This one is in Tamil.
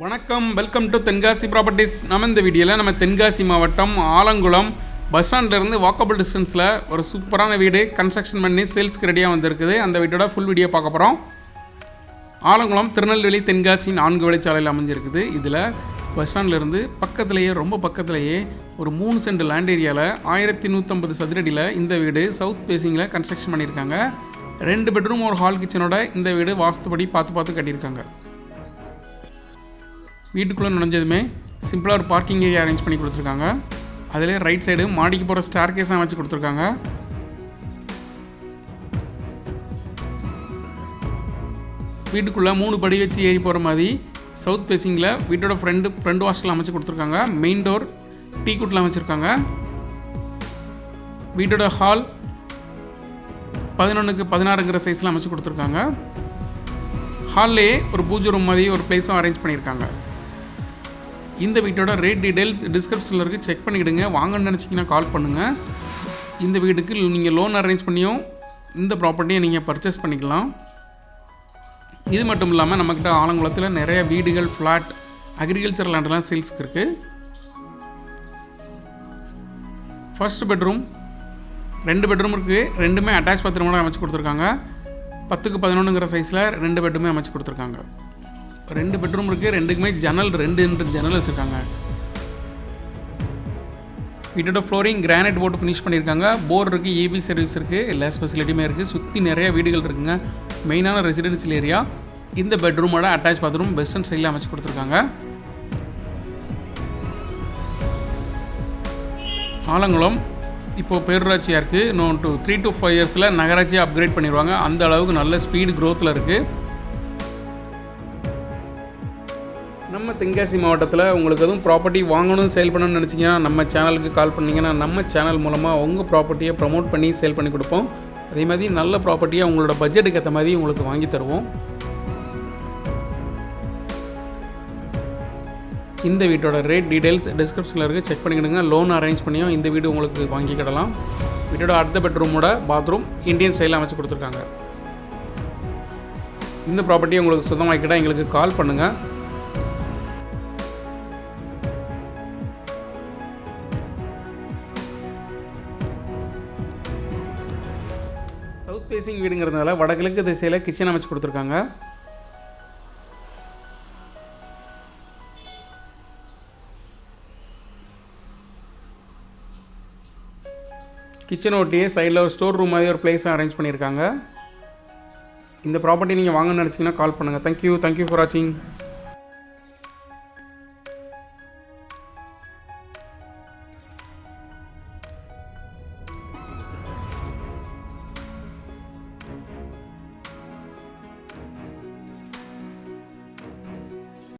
வணக்கம். வெல்கம் டு தென்காசி ப்ராப்பர்ட்டிஸ் நம்ம இந்த வீடியோவில் நம்ம தென்காசி மாவட்டம் ஆலங்குளம் பஸ் ஸ்டாண்ட்லேருந்து வாக்கபிள் டிஸ்டன்ஸில் ஒரு சூப்பரான வீடு கன்ஸ்ட்ரக்ஷன் பண்ணி சேல்ஸ்க்கு ரெடியாக வந்திருக்குது. அந்த வீட்டோட ஃபுல் வீடியோ பார்க்க போகிறோம் ஆலங்குளம் திருநெல்வேலி தென்காசி நான்கு வழிச்சாலையில் அமைஞ்சிருக்குது. இதில் பஸ் ஸ்டாண்ட்லேருந்து பக்கத்துலேயே ரொம்ப பக்கத்துலேயே ஒரு மூணு சென்ட் லேண்ட் ஏரியாவில் ஆயிரத்தி நூற்றம்பது சதுரடியில் இந்த வீடு சவுத் பேசிங்கில் கன்ஸ்ட்ரக்ஷன் பண்ணியிருக்காங்க. ரெண்டு பெட்ரூம் ஒரு ஹால் கிச்சனோட இந்த வீடு வாஸ்துபடி பார்த்து பார்த்து கட்டியிருக்காங்க. வீட்டுக்குள்ளே நுழைஞ்சதுமே சிம்பிளாக ஒரு பார்க்கிங் ஏரியா அரேஞ்ச் பண்ணி கொடுத்துருக்காங்க. அதிலே ரைட் சைடு மாடிக்கு போகிற ஸ்டார் கேஸாக வச்சு கொடுத்துருக்காங்க. வீட்டுக்குள்ளே மூணு படி வச்சு ஏறி போகிற மாதிரி சவுத் ஃபேஸிங்கில் வீட்டோட ஃப்ரெண்டு ஃப்ரெண்ட் வாஷில் அமைச்சு கொடுத்துருக்காங்க. மெயின் டோர் டீ குட்டில் அமைச்சிருக்காங்க வீட்டோட ஹால் பதினொன்றுக்கு பதினாறுங்கிற சைஸில் அமைச்சு கொடுத்துருக்காங்க. ஹால்லேயே ஒரு பூஜை ரூம் மாதிரி ஒரு பிளேஸும் அரேஞ்ச் பண்ணியிருக்காங்க. இந்த வீட்டோட ரேட் டீடைல்ஸ் டிஸ்கிரிப்ஷனில் இருக்குது செக் பண்ணிக்கிடுங்க. வாங்கன்னு நினச்சிங்கன்னா கால் பண்ணுங்கள் இந்த வீட்டுக்கு நீங்கள் லோன் அரேஞ்ச் பண்ணியும் இந்த ப்ராப்பர்ட்டியை நீங்கள் பர்ச்சேஸ் பண்ணிக்கலாம். இது மட்டும் இல்லாமல் நம்மக்கிட்ட ஆலங்குளத்தில் நிறைய வீடுகள் ஃப்ளாட் அக்ரிகல்ச்சர் லேண்டெலாம் சேல்ஸ்க்கு இருக்குது ஃபர்ஸ்ட் பெட்ரூம் ரெண்டு பெட்ரூம் இருக்குது ரெண்டுமே அட்டாச் பாத்ரூமோட அமைச்சு கொடுத்துருக்காங்க. பத்துக்கு பதினொன்றுங்கிற சைஸில் ரெண்டு பெட்ரூமே அமைச்சு கொடுத்துருக்காங்க. ரெண்டு பெட்ரூம் இருக்குது ரெண்டுக்குமே ஜன்னல் ரெண்டு ஜன்னல் வச்சுருக்காங்க. வீட்டோட ஃப்ளோரிங் கிரானைட் போட்டு ஃபினிஷ் பண்ணியிருக்காங்க. போர் இருக்குது ஏபி சர்வீஸ் இருக்குது எல்லா ஃபெசிலிட்டியுமே இருக்குது சுற்றி நிறைய வீடுகள் இருக்குங்க. மெயினான ரெசிடென்சியல் ஏரியா இந்த பெட்ரூமோட அட்டாச் பாத்ரூம் வெஸ்டர்ன் சைடில் அமைச்சு கொடுத்துருக்காங்க. ஆலங்குளம் இப்போது பேரூராட்சியாக இருக்குது இன்னும் டூ த்ரீ டு ஃபைவ் இயர்ஸில் நகராட்சியை அப்கிரேட் பண்ணிடுவாங்க அந்த அளவுக்கு நல்ல ஸ்பீடு க்ரோத்தில் இருக்குது நம்ம தென்காசி மாவட்டத்தில் உங்களுக்கு எதுவும் ப்ராப்பர்ட்டி வாங்கணும் சேல் பண்ணணும்னு நினச்சிங்கன்னா நம்ம சேனலுக்கு கால் பண்ணிங்கன்னா நம்ம சேனல் மூலமாக உங்கள் ப்ராப்பர்ட்டியை ப்ரமோட் பண்ணி சேல் பண்ணி கொடுப்போம். அதே மாதிரி நல்ல ப்ராப்பர்ட்டியாக உங்களோட பட்ஜெட்டுக்கு ஏற்ற மாதிரி உங்களுக்கு வாங்கி தருவோம். இந்த வீட்டோட ரேட் டீடைல்ஸ் டிஸ்கிரிப்ஷனில் இருக்குது செக் பண்ணிக்கிடுங்க. லோன் அரேஞ்ச் பண்ணியும் இந்த வீடு உங்களுக்கு வாங்கிக்கிடலாம் வீட்டோட அடுத்த பெட்ரூமோட பாத்ரூம் இந்தியன் ஸ்டைலில் அமைச்சு கொடுத்துருக்காங்க. இந்த ப்ராப்பர்ட்டியை உங்களுக்கு சுத்தமாக்கிட்டால் எங்களுக்கு கால் பண்ணுங்கள் சவுத் ஃபேஸிங் வீடுங்கிறதுனால வடகிழக்கு திசையில் கிச்சன் அமைச்சு கொடுத்துருக்காங்க. கிச்சன் ஒட்டியே சைடில் ஒரு ஸ்டோர் ரூம் மாதிரி ஒரு பிளேஸ் அரேஞ்ச் பண்ணியிருக்காங்க. இந்த ப்ராப்பர்ட்டி நீங்கள் வாங்கணும்னு நினச்சிங்கன்னா கால் பண்ணுங்கள் தேங்க்யூ தேங்க்யூ ஃபார் வாட்சிங்